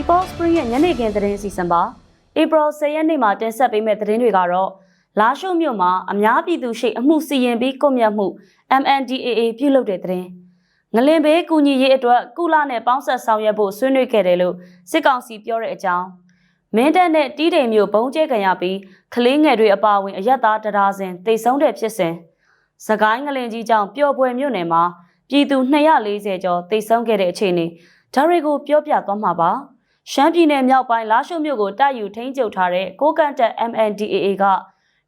People Spring ရဲ့ညနေခင်းသတင်းအစီအစဉ်ပါ April 10ရက်နေ့မှာတင်ဆက်ပေးမယ့်သတင်းတွေကတော့လာရှုမြို့မှာအများပြည်သူရှိအမှုစီရင်ပြီးကွပ်မျက်မှု MNDAA ပြုလုပ်တဲ့သတင်းငလင်ဘေးကူညီရေးအတွက်ကုလနဲ့ပေါင်းဆက်ဆောင်ရွက်ဖို့ဆွေးနွေးခဲ့တယ်လို့စစ်ကောင်စီပြောတဲ့အကြောင်းမင်းတပ်နဲ့တီးတိမ်မြို့ဘုံကျဲခံရပြီးကလေးငယ်တွေအပါအဝင်အရက်သားတရားစင်တိတ်ဆုံးတဲ့ဖြစ်စဉ်စကိုင်းငလင်ကြီးကြောင့်ပျော်ပွဲမြို့နယ်မှာပြည်သူ240ကျော်တိတ်ဆုံးခဲ့တဲ့အခြေအနေဒါတွေကိုပြောပြသွားမှာပါ ရှမ်းပြည်နယ်မြောက်ပိုင်းလာရှုမြို့ကိုတိုက်ယူထိန်းချုပ်ထားတဲ့ကိုကန့်တက် MNDAA က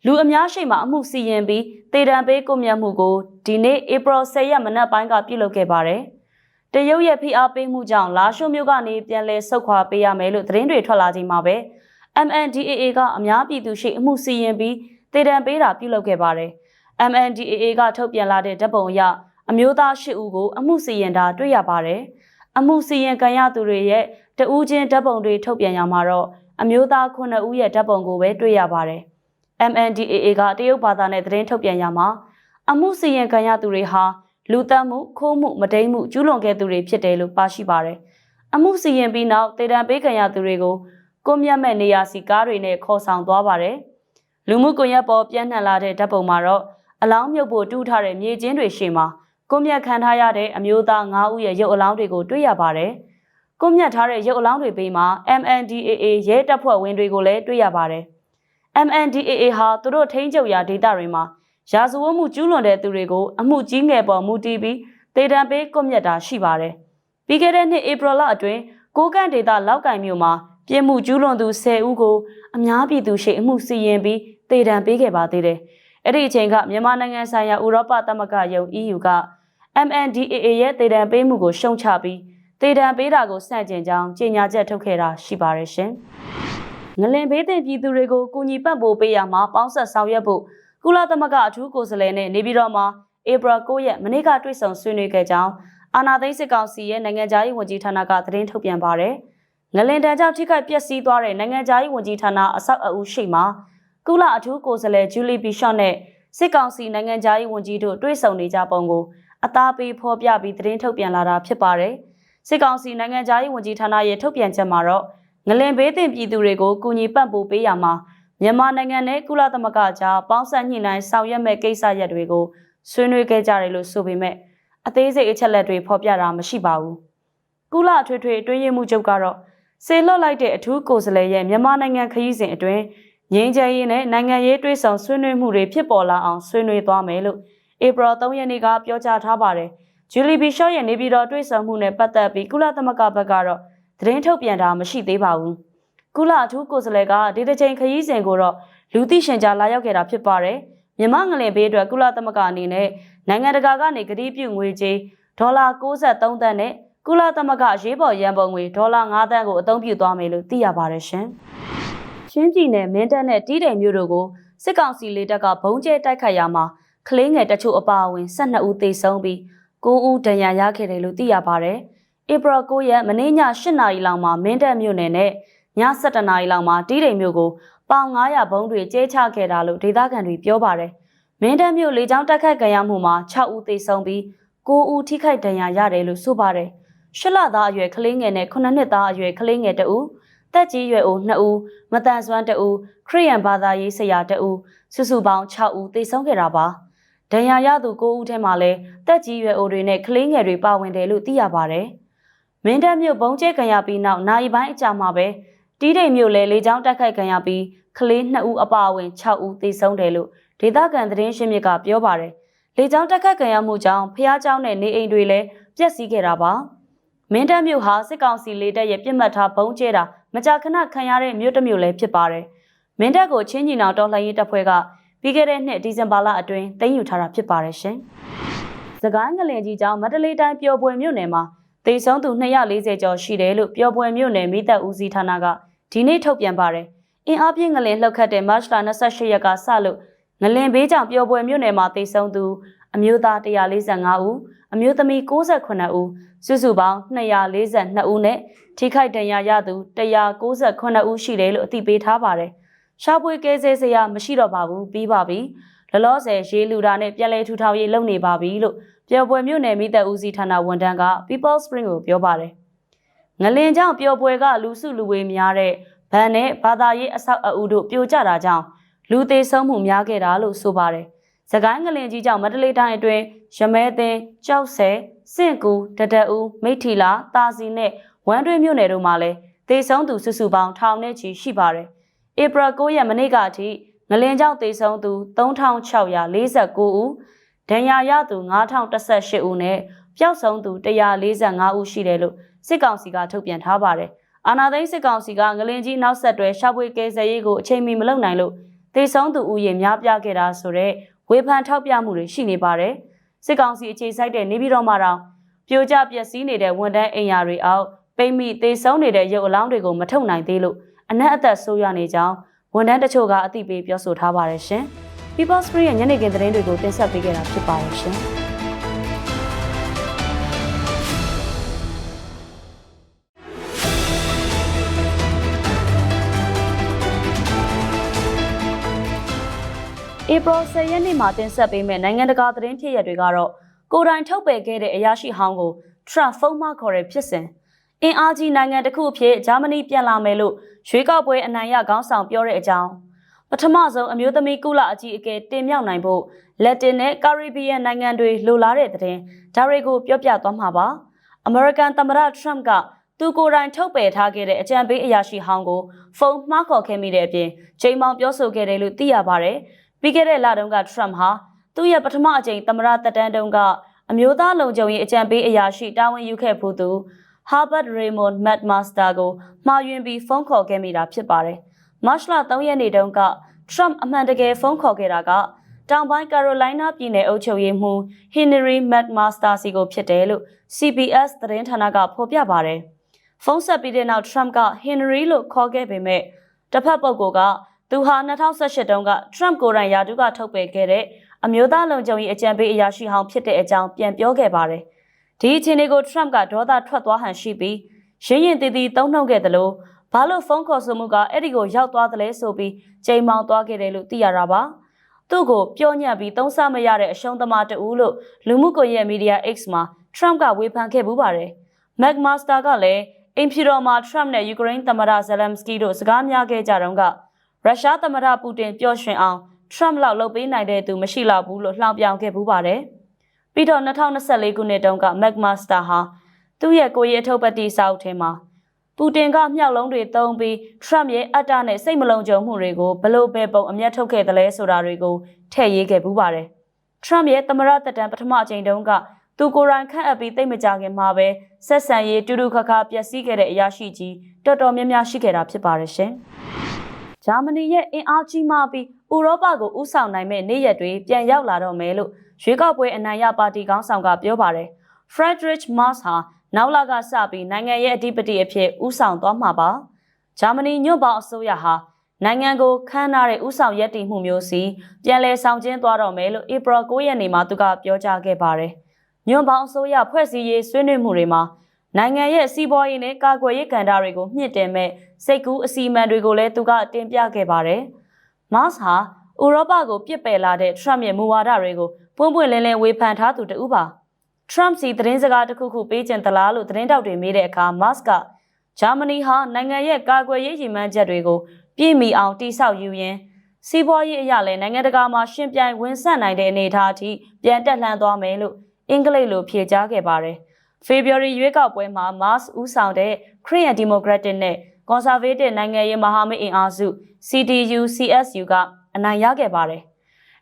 လူအများရှိမှအမှုစီရင်ပြီးတေတံပေးကွပ်မျက်မှုကိုဒီနေ့ April 10ရက်မနက်ပိုင်းကပြုလုပ်ခဲ့ပါတယ်။တရုတ်ရဲ့ဖိအားပေးမှုကြောင့်လာရှုမြို့ကနေပြန်လည်ဆုတ်ခွာပေးရမယ်လို့သတင်းတွေထွက်လာချိန်မှာပဲ MNDAA ကအများပြည်သူရှိအမှုစီရင်ပြီးတေတံပေးတာပြုလုပ်ခဲ့ပါတယ်။ MNDAA ကထုတ်ပြန်လာတဲ့ဓာတ်ပုံအရအမျိုးသား၈ဦးကိုအမှုစီရင်တာတွေ့ရပါတယ်။အမှုစီရင်ခံရသူတွေရဲ့ တဦးချင်းဓာတ်ပုံတွေထုတ်ပြန်ရမှာတော့အမျိုးသား9ဦးရဲ့ဓာတ်ပုံကိုပဲတွေ့ရပါတယ်။ MNDAA ကတရုတ်ဘာသာနဲ့သတင်းထုတ်ပြန်ရမှာအမှုစီရင်ခံရသူတွေဟာလူတက်မှုခိုးမှုမတိမ်မှုကျူးလွန်ခဲ့သူတွေဖြစ်တယ်လို့ပါရှိပါတယ်။အမှုစီရင်ပြီးနောက်တေတံပေးခံရသူတွေကိုကိုမြတ်မဲ့နေရာစီကားတွေနဲ့ခေါ်ဆောင်သွားပါတယ်။လူမှုကွန်ရက်ပေါ်ပြန့်နှံ့လာတဲ့ဓာတ်ပုံမှာတော့အလောင်းမြုပ်ဖို့တူးထားတဲ့မြေကျင်းတွေရှေ့မှာကိုမြတ်ခံထားရတဲ့အမျိုးသား9ဦးရဲ့ရုပ်အလောင်းတွေကိုတွေ့ရပါတယ်။ ကိုမြတ်ထားတဲ့ရုပ်အလောင်းတွေဘေးမှာ MNDAA ရဲတပ်ဖွဲ့ဝင်တွေကိုလည်းတွေ့ရပါတယ်။ MNDAA ဟာသူတို့ထိန်းချုပ်ရာဒေသတွေမှာရာဇဝတ်မှုကျူးလွန်တဲ့သူတွေကိုအမှုကြီးငယ်ပေါ်မူတည်ပြီးတေတံပေးကွပ်မျက်တာရှိပါတယ်။ပြီးခဲ့တဲ့နှစ်ဧပြီလအတွင်းကိုကန့်ဒေသလောက်ကင်မြို့မှာပြည်မှုကျူးလွန်သူ10ဦးကိုအများပြည်သူရှိအမှုစီရင်ပြီးတေတံပေးခဲ့ပါသေးတယ်။အဲ့ဒီအချိန်ကမြန်မာနိုင်ငံဆိုင်ရာဥရောပသမဂ္ဂယုံ EU က MNDAA ရဲ့တေတံပေးမှုကိုရှုံချပြီး တေတံပေးတာကိုစန့်ကျင်ကြောင်းကြေညာချက်ထုတ်ခဲ့တာရှိပါတယ်ရှင်။ငလင်ဘေးတင်ပြည်သူတွေကိုကူညီပံ့ပိုးပေးရမှာပေါင်းဆက်ဆောင်ရွက်ဖို့ကုလသမဂ္ဂအထူးကိုယ်စားလှယ်နဲ့နေပြည်တော်မှာဧပြီ9ရက်မနေ့ကတွေ့ဆုံဆွေးနွေးခဲ့ကြောင်းအာနာသိန်းစစ်ကောင်စီရဲ့နိုင်ငံသားရေးဝန်ကြီးဌာနကသတင်းထုတ်ပြန်ပါတယ်။ငလင်တန်ကြောင့်ထိခိုက်ပျက်စီးသွားတဲ့နိုင်ငံသားရေးဝန်ကြီးဌာနအဆောက်အဦရှိမှာကုလအထူးကိုယ်စားလှယ်ဂျူလီဘီရှော့နဲ့စစ်ကောင်စီနိုင်ငံသားရေးဝန်ကြီးတို့တွေ့ဆုံနေကြပုံကိုအသားပေးဖော်ပြပြီးသတင်းထုတ်ပြန်လာတာဖြစ်ပါတယ်။ စစ်ကောင်စီနိုင်ငံသားရေးဝန်ကြီးဌာနရဲ့ထုတ်ပြန်ချက်မှာတော့ငလင်ဘေးတင်ပြည်သူတွေကိုကူညီပံ့ပိုးပေးရမှာမြန်မာနိုင်ငံနဲ့ကုလသမဂ္ဂကြားပေါင်းစပ်ညှိနှိုင်းဆောင်ရွက်မဲ့ကိစ္စရပ်တွေကိုဆွေးနွေးခဲ့ကြတယ်လို့ဆိုပေမဲ့အသေးစိတ်အချက်လက်တွေဖော်ပြတာမရှိပါဘူး။ကုလအထွေထွေအတွင်းရေးမှူးချုပ်ကတော့စေလွတ်လိုက်တဲ့အထူးကိုယ်စားလှယ်ရဲ့မြန်မာနိုင်ငံခရီးစဉ်အတွင်းငြိမ်းချမ်းရေးနဲ့နိုင်ငံရေးတွဲဆောင်ဆွေးနွေးမှုတွေဖြစ်ပေါ်လာအောင်ဆွေးနွေးသွားမယ်လို့ဧပြီ3ရက်နေ့ကပြောကြားထားပါတယ်။ ဂျူလီဘီရှော့ရဲ့နေပြည်တော်တွဲဆောင်မှုနဲ့ပတ်သက်ပြီးကုလသမဂ္ဂဘက်ကတော့သတင်းထုတ်ပြန်တာမရှိသေးပါဘူး။ကုလအထူးကိုယ်စားလှယ်ကဒီတစ်ချိန်ခရီးစဉ်ကိုတော့လူသိရှင်ကြားလာရောက်ခဲ့တာဖြစ်ပါတယ်။မြန်မာငလင်ဘေးအတွက်ကုလသမဂ္ဂအနေနဲ့နိုင်ငံတကာကနေကတိပြုငွေကြေးဒေါ်လာ63သန်းနဲ့ကုလသမဂ္ဂရေးပေါ်ရန်ပုံငွေဒေါ်လာ9သန်းကိုအသုံးပြုသွားမယ်လို့သိရပါတယ်ရှင်။ရှင်းပြည်နယ်မင်းတပ်နဲ့တီးတိမ်မြို့တို့ကိုစစ်ကောင်စီလေတပ်ကဘုံကျဲတိုက်ခိုက်ရာမှာကလေးငယ်တချို့အပါအဝင်12ဦးသေဆုံးပြီး 9ဦးဒဏ်ရာရခဲ့တယ်လို့သိရပါတယ်။ဧပြီ9ရက်မနေ့ည8နာရီလောက်မှာမင်းတပ်မြို့နယ်နဲ့ည7နာရီလောက်မှာတီးတိမ်မြို့ကိုပေါင်900ဘုံတွေကျဲချခဲ့တာလို့ဒေသခံတွေပြောပါတယ်။မင်းတပ်မြို့လေကြောင်းတိုက်ခိုက်ခံရမှုမှာ6ဦးသေဆုံးပြီး9ဦးထိခိုက်ဒဏ်ရာရတယ်လို့ဆိုပါတယ်။ရှလသားအရွယ်ကလေးငယ်နဲ့9နှစ်သားအရွယ်ကလေးငယ်တဦးတက်ကြီးရွယ်အို2ဦးမတန်ဆွမ်း2ဦးခရီးယန်ဘာသာရေးဆရာ2ဦးစုစုပေါင်း6ဦးသေဆုံးခဲ့တာပါ။ ဒဏ်ရာရသူ9ဦးထဲမှာလည်းတက်ကြီးရွယ်အိုတွေနဲ့ကလေးငယ်တွေပါဝင်တယ်လို့သိရပါတယ်။မင်းတပ်မြို့ဘုံကျဲခံရပြီးနောက်နိုင်ပိုင်းအကြာမှာပဲတီးတိမ်မြို့လဲလေကြောင်းတိုက်ခိုက်ခံရပြီးကလေး2ဦးအပါအဝင်6ဦးသေဆုံးတယ်လို့ဒေသခံသတင်းရှင်းမြစ်ကပြောပါတယ်။လေကြောင်းတိုက်ခိုက်ခံရမှုကြောင့်ဖျားเจ้าနဲ့နေအိမ်တွေလည်းပျက်စီးခဲ့တာပါ။မင်းတပ်မြို့ဟာစစ်ကောင်စီလေတပ်ရဲ့ပြစ်မှတ်ထားဘုံကျဲတာမကြာခဏခံရတဲ့မြို့တစ်မြို့လည်းဖြစ်ပါတယ်။မင်းတပ်ကိုချင်းညီနောင်တော်လှန်ရေးတပ်ဖွဲ့က ပြီးခဲ့တဲ့နှစ်ဒီဇင်ဘာလအတွင်းသိမ်းယူထားတာဖြစ်ပါတယ်ရှင်။စကိုင်းငလင်ကြီးကျောင်းမန္တလေးတိုင်းပျော်ပွဲမြို့နယ်မှာတေဆုံးသူ240ကျော်ရှိတယ်လို့ပျော်ပွဲမြို့နယ်မိသက်ဦးစီးဌာနကဒီနေ့ထုတ်ပြန်ပါတယ်။အင်အားပြည့်ငလင်လှုပ်ခတ်တဲ့မတ်လ28ရက်ကစလို့ငလင်ဘေးကြောင့်ပျော်ပွဲမြို့နယ်မှာတေဆုံးသူအမျိုးသား145ဦးအမျိုးသမီး68ဦးစုစုပေါင်း242ဦးနဲ့ထိခိုက်ဒဏ်ရာရသူ198ဦးရှိတယ်လို့အသိပေးထားပါတယ်။ ရှားပွေကဲဆဲစရာမရှိတော့ပါဘူးပြီးပါပြီ။လလောဆယ်ရေးလူတာနဲ့ပြည်လဲထူထောင်ရေးလုပ်နေပါပြီလို့ပျော်ပွဲမြို့နယ်မိသက်ဦးစီးဌာနဝန်ထမ်းက People Spring ကိုပြောပါတယ်။ငလင်ကြောင့်ပျော်ပွဲကလူစုလူဝေးများတဲ့ဗန်နဲ့ဘာသာရေးအဆောက်အဦတို့ပြိုကျတာကြောင့်လူသေးဆုံးမှုများခဲ့တာလို့ဆိုပါတယ်။စကိုင်းငလင်ကြီးကြောင့်မန္တလေးတိုင်းအတွင်းရမဲသင်း၊ကြောက်ဆယ်၊စင့်ကူ၊တတအူး၊မိထီလာ၊တာစီနဲ့ဝမ်းတွင်းမြို့နယ်တို့မှာလည်းသေဆုံးသူစုစုပေါင်းထောင်နဲ့ချီရှိပါတယ်။ ဧပြီ9ရက်မနေ့ကအထိငလင်ကြောင့်သေဆုံးသူ3649ဦးဒဏ်ရာရသူ9018ဦးနဲ့ပျောက်ဆုံးသူ145ဦးရှိတယ်လို့စစ်ကောင်စီကထုတ်ပြန်ထားပါတယ်။အာဏာသိမ်းစစ်ကောင်စီကငလင်ကြီးနောက်ဆက်တွဲရှာဖွေကယ်ဆယ်ရေးကိုအချိန်မီမလုပ်နိုင်လို့သေဆုံးသူဦးရေများပြားခဲ့တာဆိုတော့ဝေဖန်ထောက်ပြမှုတွေရှိနေပါတယ်။စစ်ကောင်စီအခြေစိုက်တဲ့နေပြည်တော်မှာတောင်ပြိုကျပျက်စီးနေတဲ့ဝန်တန်းအိမ်ယာတွေအောက်ပိတ်မိသေဆုံးနေတဲ့ရုပ်အလောင်းတွေကိုမထုတ်နိုင်သေးလို့ အနက်အသက်ဆိုးရနေကြောင်းဝန်ထမ်းတချို့ကအသိပေးပြောဆိုထားပါတယ်ရှင်။ People Spring ရဲ့ညနေခင်းသတင်းတွေကိုတင်ဆက်ပေးခဲ့တာဖြစ်ပါတယ်ရှင်။ April 10ရက်နေ့မှာတင်ဆက်ပေးမယ့်နိုင်ငံတကာသတင်းဖြစ်ရပ်တွေကတော့ကိုယ်တိုင်ထုတ်ပယ်ခဲ့တဲ့အရာရှိဟောင်းကို Trump ဖုန်းမခေါ်တဲ့ဖြစ်စဉ် အင်အားကြီးနိုင်ငံတစ်ခုအဖြစ်ဂျာမနီပြန်လာမယ်လို့ရွေးကောက်ပွဲအနိုင်ရခေါင်းဆောင်ပြောတဲ့အကြောင်းပထမဆုံးအမျိုးသမီးကုလအကြီးအကဲတင်မြှောက်နိုင်ဖို့လက်တင်နဲ့ကာရစ်ဘီယံနိုင်ငံတွေလိုလားတဲ့တဲ့ဒါတွေကိုပြောပြသွားမှာပါအမေရိကန်သမ္မတထရမ့်ကသူကိုယ်တိုင်ထုတ်ပယ်ထားခဲ့တဲ့အကြံပေးအရာရှိဟောင်းကိုဖုန်းမှားခေါ်ခဲ့မိတဲ့အပြင်ချိန်မောင်ပြောဆိုခဲ့တယ်လို့သိရပါတယ်ပြီးခဲ့တဲ့လတုန်းကထရမ့်ဟာသူ့ရဲ့ပထမအကြိမ်သမ္မတတက်တန်းတုန်းကအမျိုးသားလုံခြုံရေးအကြံပေးအရာရှိတာဝန်ယူခဲ့ဖို့သူ Harvard Raymond McMaster ကိုမှားယွင်းပြီးဖုန်းခေါ်ခဲ့မိတာဖြစ်ပါတယ်။မတ်လ3ရက်နေ့တုန်းက Trump အမှန်တကယ်ဖုန်းခေါ်ခဲ့တာကတောင်ပိုင်းကယ်ရိုလိုင်းနာပြည်နယ်အုပ်ချုပ်ရေးမှူး Henry McMaster စီကိုဖြစ်တယ်လို့ CBS သတင်းဌာနကဖော်ပြပါတယ်။ဖုန်းဆက်ပြီးတဲ့နောက် Trump က Henry လို့ခေါ်ခဲ့ပေမဲ့တစ်ဖက်ပုဂ္ဂိုလ်ကသူဟာ2018တုန်းက Trump ကိုယ်တိုင်ယာတုကထုတ်ပယ်ခဲ့တဲ့အမျိုးသားလုံခြုံရေးအကြံပေးအရာရှိဟောင်းဖြစ်တဲ့အကြောင်းပြန်ပြောခဲ့ပါတယ်။ ဒီအခြေအနေကို Trump ကဒေါသထွက်သွားဟန်ရှိပြီးရင်းရင်တည်တည်တုံ့နှုတ်ခဲ့တယ်လို့ဘာလို့ဖုန်းခေါ်ဆိုမှုကအဲ့ဒီကိုရောက်သွားတယ်လဲဆိုပြီးချိန်မောင်သွားခဲ့တယ်လို့သိရတာပါ။သူ့ကိုပြောညံ့ပြီးသုံးဆမရတဲ့အရှုံးသမားတူလို့လူမှုကွန်ရက်မီဒီယာ X မှာ Trump ကဝေဖန်ခဲ့ပူးပါတယ်။ McMaster ကလည်းအင်ဖြူတော်မှာ Trump နဲ့ယူကရိန်းသမ္မတဇလမ်စကီတို့စကားများခဲ့ကြတော့ကရုရှားသမ္မတပူတင်ပျော့ရွှင်အောင် Trump လောက်လုပ်ပေးနိုင်တဲ့သူမရှိတော့ဘူးလို့လှောင်ပြောင်ခဲ့ပူးပါတယ်။ ပြီးတော့2024ခုနှစ်တုန်းက McMaster ဟာသူ့ရဲ့ကိုရီးအထုပ်ပတ်တိစာအုပ်ထဲမှာပူတင်ကမြောက်လုံးတွေတုံးပြီး Trump ရဲ့အတ္တနဲ့စိတ်မလုံခြုံမှုတွေကိုဘလို့ပဲပုံအမျက်ထုတ်ခဲ့တယ်လဲဆိုတာတွေကိုထည့်ရေးခဲ့ပူးပါတယ်။ Trump ရဲ့သမရတက်တန်ပထမအကြိမ်တုန်းကသူကိုယ်တိုင်ခန့်အပ်ပြီးသိမကြခင်မှာပဲဆက်ဆံရေးတူတူခါခါပျက်စီးခဲ့တဲ့အရာရှိကြီးတော်တော်များများရှိခဲ့တာဖြစ်ပါတယ်ရှင်။ဂျာမနီရဲ့အင်အားကြီးမှပြီးဥရောပကိုဥဆောင်နိုင်မဲ့နေ့ရက်တွေပြန်ရောက်လာတော့မယ်လို့ ရွေးကောက်ပွဲအနိုင်ရပါတီခေါင်းဆောင်ကပြောပါတယ်။ Friedrich Merz ဟာနောက်လကစပြီးနိုင်ငံရဲ့အဓိပတိအဖြစ်ဥဆောင်သွားမှာပါ။ဂျာမနီညွန့်ပေါင်းအစိုးရဟာနိုင်ငံကိုခန်းနာတဲ့ဥဆောင်ရည်တည်မှုမျိုးစီပြန်လည်ဆောင်ကျင်းသွားတော့မယ်လို့ဧပြီ9ရက်နေ့မှာသူကပြောကြားခဲ့ပါတယ်။ညွန့်ပေါင်းအစိုးရဖွဲ့စည်းရေးဆွေးနွေးမှုတွေမှာနိုင်ငံရဲ့စီးပွားရေးနဲ့ကာကွယ်ရေးကဏ္ဍတွေကိုမြင့်တင်မဲ့စိတ်ကူးအစီအမံတွေကိုလည်းသူကတင်ပြခဲ့ပါတယ်။မတ်ဟာဥရောပကိုပြစ်ပယ်လာတဲ့ထရမ့်ရဲ့မူဝါဒတွေကို ပွင့်ပွင့်လင်းလင်းဝေဖန်ထားသူတူပါထရမ့်စီသတင်းစကားတစ်ခုခုပေးကျင်သလားလို့သတင်းတောက်တွေမေးတဲ့အခါမတ်ကဂျာမနီဟာနိုင်ငံရဲ့ကာကွယ်ရေးရည်မှန်းချက်တွေကိုပြည့်မီအောင်တိဆောက်ယူရင်းစီးပွားရေးအရလည်းနိုင်ငံတကာမှာရှင်ပြိုင်ဝင်ဆက်နိုင်တဲ့အနေအထားအထိပြန်တက်လှမ်းသွားမယ်လို့အင်္ဂလိပ်လိုဖြေကြားခဲ့ပါတယ်။ဖေဖော်ဝါရီရွေးကောက်ပွဲမှာ Mars ဦးဆောင်တဲ့ Korean Democratic နဲ့ Conservative နိုင်ငံရေးမဟာမိတ်အင်အားစု CDU CSU ကအနိုင်ရခဲ့ပါတယ်။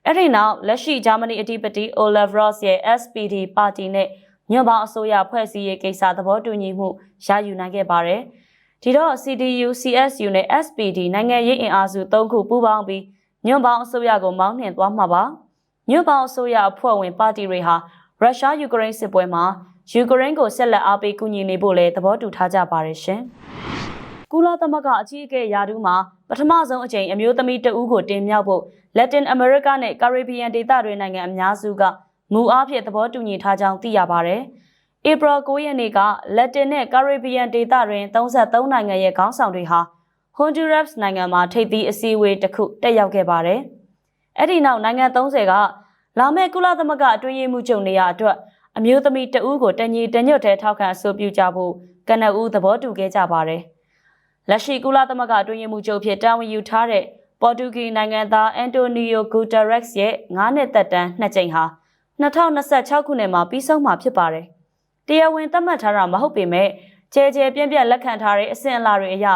အဲ့ဒီနောက်လက်ရှိဂျာမနီအဓိပတိ Olaf Scholz ရဲ့ SPD ပါတီနဲ့ညွန့်ပေါင်းအစိုးရဖွဲ့စည်းရေးကိစ္စသဘောတူညီမှုရယူနိုင်ခဲ့ပါတယ်။ဒီတော့ CDU CSU နဲ့ SPD နိုင်ငံရေးအင်အားစု၃ခုပူးပေါင်းပြီးညွန့်ပေါင်းအစိုးရကိုမောင်းနှင်သွားမှာပါ။ညွန့်ပေါင်းအစိုးရအဖွဲ့ဝင်ပါတီတွေဟာရုရှားယူကရိန်းစစ်ပွဲမှာယူကရိန်းကိုဆက်လက်အားပေးကူညီနေဖို့လည်းသဘောတူထားကြပါတယ်ရှင်။ ကုလသမဂ္ဂအကြီးအကဲယာဒူးမှာပထမဆုံးအကြိမ်အမျိုးသမီးတဦးကိုတင်မြှောက်ဖို့လက်တင်အမေရိကနဲ့ကာရစ်ဘီယံဒေသတွေနိုင်ငံအများစုကမူအားဖြင့်သဘောတူညီထားကြောင်းသိရပါတယ်။ဧပြီ9ရက်နေ့ကလက်တင်နဲ့ကာရစ်ဘီယံဒေသတွင်33နိုင်ငံရဲ့ခေါင်းဆောင်တွေဟာဟွန်ဒူရပ်စ်နိုင်ငံမှာထိပ်သီးအစည်းအဝေးတစ်ခုတက်ရောက်ခဲ့ပါတယ်။အဲ့ဒီနောက်နိုင်ငံ30ကလာမယ့်ကုလသမဂ္ဂအတွင်းရေးမှူးချုပ်နေရာအတွက်အမျိုးသမီးတဦးကိုတညီတညွတ်ထဲထောက်ခံအဆိုပြုကြဖို့ကနဦးသဘောတူခဲ့ကြပါတယ်။ လက်ရှိကုလသမဂ္ဂအတွင်းရေးမှူးချုပ်ဖြစ်တာဝန်ယူထားတဲ့ပေါ်တူဂီနိုင်ငံသားအန်တိုနီယိုဂူတာရက်စ်ရဲ့9နှစ်သက်တမ်းနှစ်ကြိမ်ဟာ2026ခုနှစ်မှာပြီးဆုံးမှာဖြစ်ပါတယ်။တရားဝင်သတ်မှတ်ထားတာမဟုတ်ပေမဲ့ကြဲကြဲပြန့်ပြန့်လက်ခံထားတဲ့အစဉ်အလာတွေအရ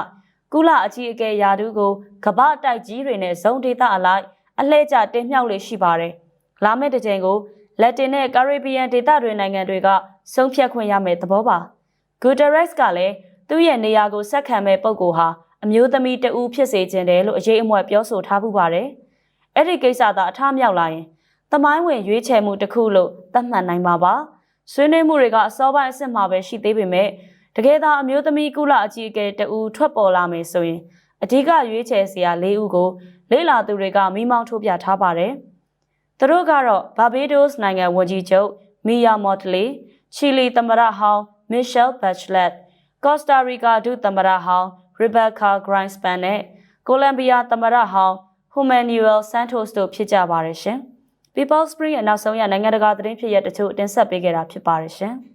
ကုလအကြီးအကဲယာဒူးကိုကမ္ဘာတိုက်ကြီးတွေနဲ့ဇုံဒေသအလိုက်အလှည့်ကျတင်မြှောက်လေးရှိပါတယ်။လာမယ့်တစ်ချိန်ကိုလက်တင်နဲ့ကာရစ်ဘီယန်ဒေသတွေနိုင်ငံတွေကဆုံးဖြတ်ခွင့်ရမယ့်သဘောပါ။ Guterres ကလည်း သူ့ရဲ့နေရာကိုဆက်ခံမဲ့ပုံကိုဟာအမျိုးသမီးတဦးဖြစ်စေခြင်းတယ်လို့အရေးအမွက်ပြောဆိုထားပူပါတယ်။အဲ့ဒီကိစ္စသာအထားမြောက်လာရင်တမိုင်းဝင်ရွေးချယ်မှုတစ်ခုလို့သတ်မှတ်နိုင်ပါပါ။ဆွေးနွေးမှုတွေကအစောပိုင်းအဆင့်မှာပဲရှိသေးပေမဲ့တကယ်သာအမျိုးသမီးကုလအကြီးအကဲတဦးထွက်ပေါ်လာမယ်ဆိုရင်အဓိကရွေးချယ်စရာ၄ဦးကိုလေ့လာသူတွေကမိမောင်းထုတ်ပြထားပါတယ်။သူတို့ကတော့ဘာဘေးဒိုစ်နိုင်ငံဝန်ကြီးချုပ်မီယာမော်တလီချီလီသမ္မတဟောင်းမစ်ရှယ်ဘက်ချလက် ကော့စတာရီကာဒုသမ္မတဟောင်းရီဘက်ကာဂရိုင်းစပန်နဲ့ကိုလံဘီယာသမ္မတဟောင်းဟူမန်နျူအယ်ဆန်တိုစ်တို့ဖြစ်ကြပါတယ်ရှင်။ People Spring ရဲ့နောက်ဆုံးရနိုင်ငံတကာသတင်းဖြစ်ရတဲ့တချို့တင်ဆက်ပေးခဲ့တာဖြစ်ပါတယ်ရှင်။